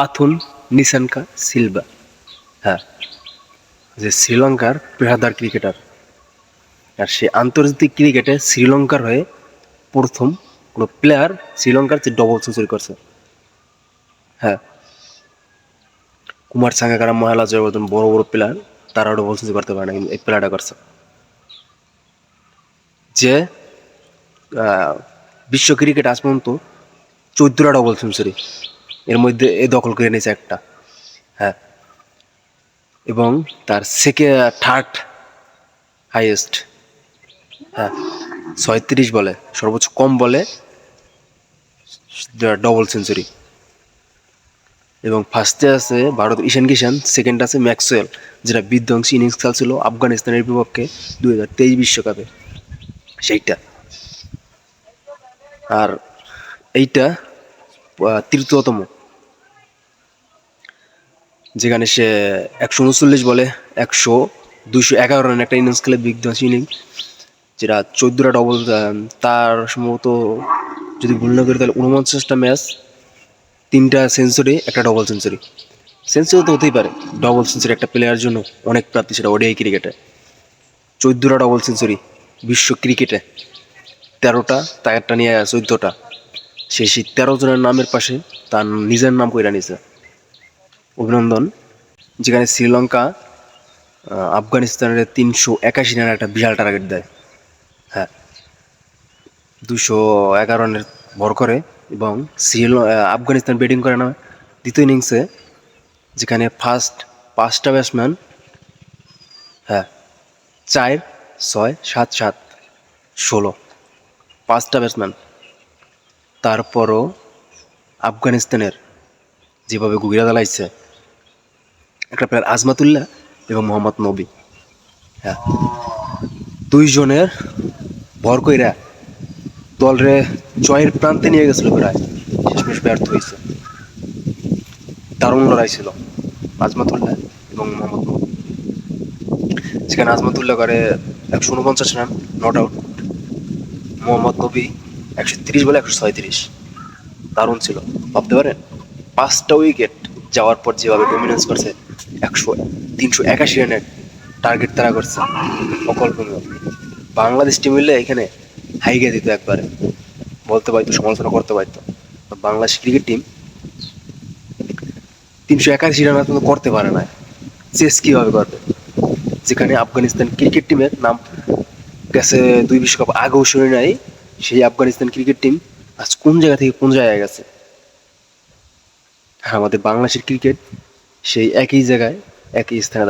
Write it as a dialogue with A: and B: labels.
A: পাথুন নিসানকা Silva. হ্যাঁ যে শ্রীলঙ্কার পেশাদার ক্রিকেটার। আর সে আন্তর্জাতিক ক্রিকেটে শ্রীলঙ্কার হয়ে প্রথম কোনো প্লেয়ার শ্রীলঙ্কার যে ডবল সেঞ্চুরি করছে। হ্যাঁ কুমার সাঙ্গাকারা, মহালা জয়বর্ধন, বড় বড় প্লেয়ার তারা ডবল সেঞ্চুরি করতে পারে না, কিন্তু এই প্লেয়ারটা করছে। যে বিশ্ব ক্রিকেট আজ পর্যন্ত চোদ্দটা ডবল সেঞ্চুরি এর মধ্যে এ দখল করে নিয়েছে একটা হ্যাঁ। এবং তার সেকে থার্ড হাইয়েস্ট হ্যাঁ ছয়ত্রিশ বলে, সর্বোচ্চ কম বলে ডবল সেঞ্চুরি এবং ফার্স্টে আছে ভারত, ঈশান কিষান সেকেন্ড আছে ম্যাক্সওয়েল, যেটা বিধ্বংসী ইনিংস খেলছিল আফগানিস্তানের বিপক্ষে দু হাজার তেইশ বিশ্বকাপে, সেইটা। আর এইটা তৃতীয়তম যেখানে সে একশো উনচল্লিশ বলে, একশো দুইশো এগারো রান একটা ইনিংস খেলে বিধ্বংসী ইনিংস যেটা চোদ্দোটা ডবল তার সম্ভবত যদি ভুল না করি তাহলে উনপঞ্চাশটা ম্যাচ তিনটা সেঞ্চুরি একটা ডবল সেঞ্চুরি সেঞ্চুরি তো হতেই পারে ডবল সেঞ্চুরি একটা প্লেয়ারের জন্য অনেক প্রাপ্তি সেটা ওডিআই ক্রিকেটে চোদ্দোটা ডবল সেঞ্চুরি বিশ্ব ক্রিকেটে তেরোটা তার একটা নিয়ে চোদ্দোটা। সে সেই তেরো জনের নামের পাশে তার নিজের নাম কইরা নিছে। অভিনন্দন। যেখানে শ্রীলঙ্কা আফগানিস্তানের তিনশো একাশি রানের একটা বিশাল টার্গেট দেয়। হ্যাঁ। দুশো এগারো রানের ভর করে এবং শ্রীল আফগানিস্তান ব্যাটিং করে না, দ্বিতীয় ইনিংসে যেখানে ফার্স্ট পাঁচটা ব্যাটসম্যান হ্যাঁ চার, ছয়, সাত সাত, ষোলো, পাঁচটা ব্যাটসম্যান তারপরও আফগানিস্তানের যেভাবে গুগিরা দালাইছে, একটা প্লেয়ার আজমাতুল্লাহ এবং মোহাম্মদ নবী। হ্যাঁ। দুইজনের ভর কইরা দলরে জয়ের প্রান্তে নিয়ে গেছিল প্রায়। শেষমেশ ব্যর্থ হয়েছে দারুণ লড়াই ছিল আজমাতুল্লাহ এবং মোহাম্মদ নবী। সেখানে আজমাতুল্লাহ করে একশো উনপঞ্চাশ রান, নট আউট। মোহাম্মদ নবী একশো তিরিশ বলে একশো ছয়ত্রিশ। দারুণ ছিল। ভাবতে পারেন, পাঁচটা উইকেট যাওয়ার পর যেভাবে ডমিনেন্স করছে, একশো, তিনশো একাশি রানের টার্গেট তারা করছে। অকল্পনীয়। বাংলাদেশ টিম মিললে এখানে হাইগে দিত একবারে। বলতে পারতো, সমালোচনা করতে পারতো। বাংলাদেশ ক্রিকেট টিম তিনশো একাশি রান পর্যন্ত করতে পারে না। চেস কীভাবে করবে? যেখানে আফগানিস্তান ক্রিকেট টিমের নাম গেছে দুই বিশ্বকাপ আগেও শুনে নাই। সেই আফগানিস্তান ক্রিকেট টিম আজ কোন জায়গা থেকে কোন জায়গায় গেছে? আমাদের বাংলাদেশের ক্রিকেট সেই একই জায়গায়, একই স্থানে